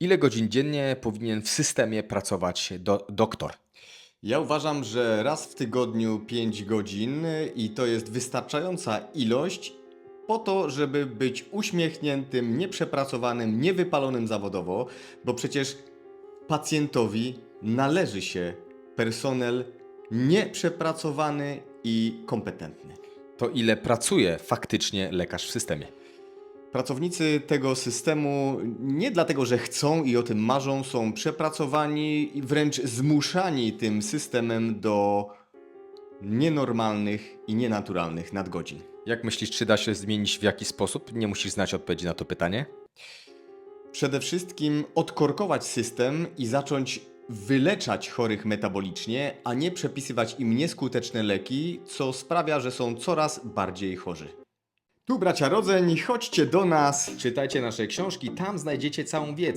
Ile godzin dziennie powinien w systemie pracować do, doktor? Ja uważam, że raz w tygodniu 5 godzin i to jest wystarczająca ilość po to, żeby być uśmiechniętym, nieprzepracowanym, niewypalonym zawodowo, bo przecież pacjentowi należy się personel nieprzepracowany i kompetentny. To ile pracuje faktycznie lekarz w systemie? Pracownicy tego systemu nie dlatego, że chcą i o tym marzą, są przepracowani i wręcz zmuszani tym systemem do nienormalnych i nienaturalnych nadgodzin. Jak myślisz, czy da się zmienić w jaki sposób? Nie musisz znać odpowiedzi na to pytanie. Przede wszystkim odkorkować system i zacząć wyleczać chorych metabolicznie, a nie przepisywać im nieskuteczne leki, co sprawia, że są coraz bardziej chorzy. Tu bracia rodzeń, chodźcie do nas. Czytajcie nasze książki, tam znajdziecie całą wiedzę.